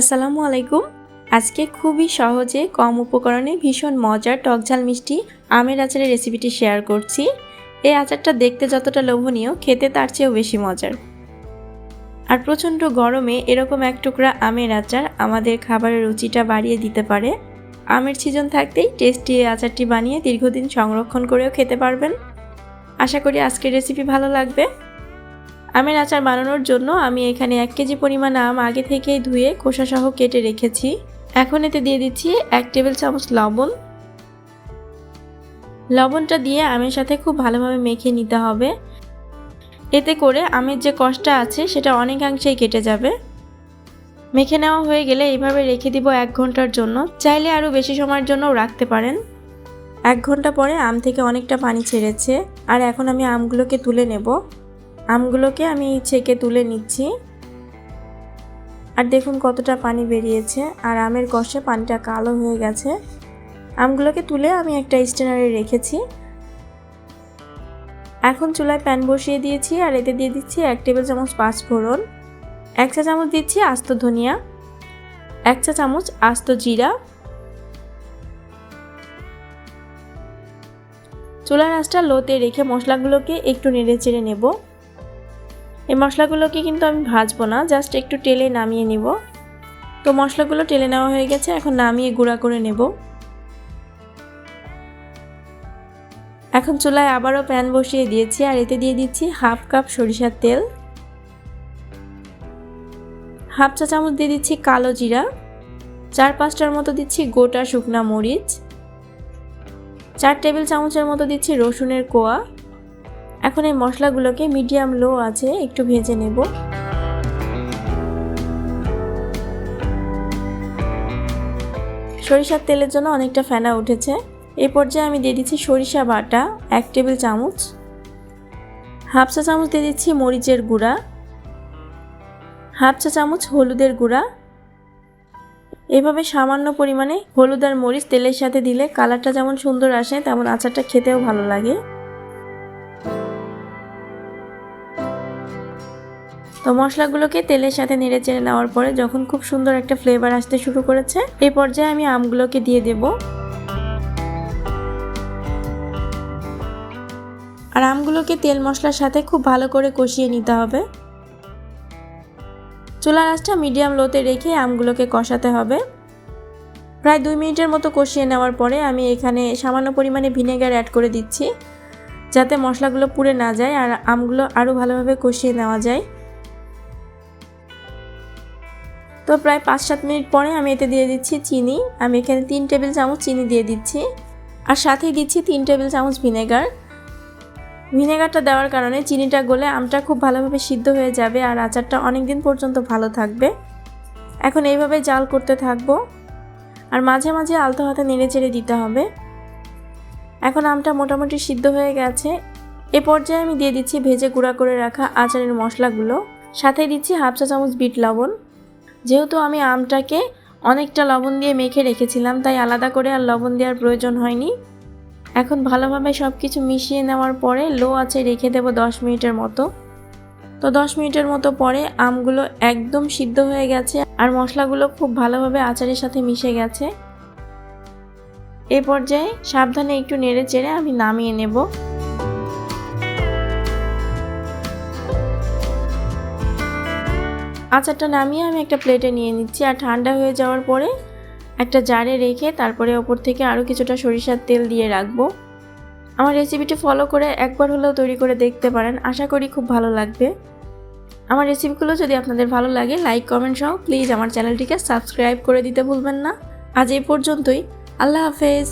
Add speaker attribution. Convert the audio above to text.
Speaker 1: আসসালামু আলাইকুম। আজকে খুবই সহজে কম উপকরণে ভীষণ মজার টকঝাল মিষ্টি আমের আচারের রেসিপিটি শেয়ার করছি। এই আচারটা দেখতে যতটা লোভনীয়, খেতে তার চেয়েও বেশি মজার। আর প্রচণ্ড গরমে এরকম এক টুকরা আমের আচার আমাদের খাবারের রুচিটা বাড়িয়ে দিতে পারে। আমের সিজন থাকতেই টেস্টি এই আচারটি বানিয়ে দীর্ঘদিন সংরক্ষণ করেও খেতে পারবেন। আশা করি আজকের রেসিপি ভালো লাগবে। আমের আচার বানানোর জন্য আমি এখানে এক কেজি পরিমাণ আম আগে থেকেই ধুয়ে খোসাসহ কেটে রেখেছি। এখন এতে দিয়ে দিচ্ছি এক টেবিল চামচ লবণ। লবণটা দিয়ে আমের সাথে খুব ভালোভাবে মেখে নিতে হবে। এতে করে আমের যে কষ্টটা আছে সেটা অনেকাংশেই কেটে যাবে। মেখে নেওয়া হয়ে গেলে এইভাবে রেখে দিব এক ঘণ্টার জন্য। চাইলে আরও বেশি সময়ের জন্যও রাখতে পারেন। এক ঘণ্টা পরে আম থেকে অনেকটা পানি ছেড়েছে। আর এখন আমি আমগুলোকে তুলে নেব। আমগুলোকে আমি ছেঁকে তুলে নিচ্ছি। আর দেখুন কতটা পানি বেরিয়েছে। আর আমের কষে পানিটা কালো হয়ে গেছে। আমগুলোকে তুলে আমি একটা স্টেনারে রেখেছি। এখন চুলায় প্যান বসিয়ে দিয়েছি আর এতে দিয়ে দিচ্ছি এক টেবিল চামচ পাঁচ ফোড়ন এক চা চামচ দিচ্ছি আস্ত ধনিয়া, এক চা চামচ আস্ত জিরা। চুলার আঁচটা লোতে রেখে মশলাগুলোকে একটু নেড়ে চেড়ে নেব। এই মশলাগুলোকে কিন্তু আমি ভাজবো না জাস্ট একটু টেলে নামিয়ে নিব। তো মশলাগুলো টেলে নেওয়া হয়ে গেছে, এখন নামিয়ে গুঁড়া করে নেব। এখন চুলায় আবারও প্যান বসিয়ে দিয়েছি, আর এতে দিয়ে দিচ্ছি হাফ কাপ সরিষার তেল। হাফ চা চামচ দিয়ে দিচ্ছি কালো জিরা। চার পাঁচটার মতো দিচ্ছি গোটা শুকনা মরিচ। চার টেবিল চামচের মতো দিচ্ছি রসুনের কোয়া। এখন এই মশলাগুলোকে মিডিয়াম লো আছে একটু ভেজে নেব। সরিষার তেলের জন্য অনেকটা ফেনা উঠেছে। এই পর্যায়ে আমি দিয়ে দিচ্ছি সরিষা বাটা, এক টেবিল চামচ। হাফ চা চামচ দিয়ে দিচ্ছি মরিচের গুঁড়া। হাফ চা চামচ হলুদের গুঁড়া। এভাবে সামান্য পরিমাণে হলুদ আর মরিচ তেলের সাথে দিলে কালারটা যেমন সুন্দর আসে, তেমন আচারটা খেতেও ভালো লাগে। তো মশলাগুলোকে তেলের সাথে নেড়ে চেড়ে নেওয়ার পরে যখন খুব সুন্দর একটা ফ্লেভার আসতে শুরু করেছে এই পর্যায়ে আমি আমগুলোকে দিয়ে দেব। আর আমগুলোকে তেল মশলার সাথে খুব ভালো করে কষিয়ে নিতে হবে। চুলার আঁচটা মিডিয়াম লোতে রেখে আমগুলোকে কষাতে হবে। প্রায় দুই মিনিটের মতো কষিয়ে নেওয়ার পরে আমি এখানে সামান্য পরিমাণে ভিনেগার অ্যাড করে দিচ্ছি, যাতে মশলাগুলো পুড়ে না যায় আর আমগুলো আরও ভালোভাবে কষিয়ে নেওয়া যায়। তো প্রায় পাঁচ সাত মিনিট পরে আমি এতে দিয়ে দিচ্ছি চিনি। আমি এখানে তিন টেবিল চামচ চিনি দিয়ে দিচ্ছি। আর সাথেই দিচ্ছি তিন টেবিল চামচ ভিনেগার। ভিনেগারটা দেওয়ার কারণে চিনিটা গলে আমটা খুব ভালোভাবে সিদ্ধ হয়ে যাবে আর আচারটা অনেক দিন পর্যন্ত ভালো থাকবে। এখন এইভাবে জাল করতে থাকব। আর মাঝে মাঝে আলতো হাতে নেড়ে চেড়ে দিতে হবে। এখন আমটা মোটামুটি সিদ্ধ হয়ে গেছে। এ পর্যায়ে আমি দিয়ে দিচ্ছি ভেজে গুঁড়া করে রাখা আচারের মশলাগুলো। সাথে দিচ্ছি হাফ চা চামচ বিট লবণ। যেহেতু আমি আমটাকে অনেকটা লবণ দিয়ে মেখে রেখেছিলাম, তাই আলাদা করে আর লবণ দেওয়ার প্রয়োজন হয়নি। এখন ভালোভাবে সব কিছু মিশিয়ে নেওয়ার পরে লো আছে রেখে দেব দশ মিনিটের মতো। তো দশ মিনিটের মতো পরে আমগুলো একদম সিদ্ধ হয়ে গেছে আর মশলাগুলো খুব ভালোভাবে আচারের সাথে মিশে গেছে। এ পর্যায়ে সাবধানে একটু নেড়ে চেড়ে আমি নামিয়ে নেব। আচারটা নামিয়ে আমি একটা প্লেটে নিয়ে নিচ্ছি। আর ঠান্ডা হয়ে যাওয়ার পরে একটা জারে রেখে তারপরে ওপর থেকে আরও কিছুটা সরিষার তেল দিয়ে রাখব। আমার রেসিপিটি ফলো করে একবার হলেও তৈরি করে দেখতে পারেন। আশা করি খুব ভালো লাগবে। আমার রেসিপিগুলো যদি আপনাদের ভালো লাগে লাইক কমেন্ট সহ প্লিজ আমার চ্যানেলটিকে সাবস্ক্রাইব করে দিতে ভুলবেন না। আজ এই পর্যন্তই। আল্লাহ হাফেজ।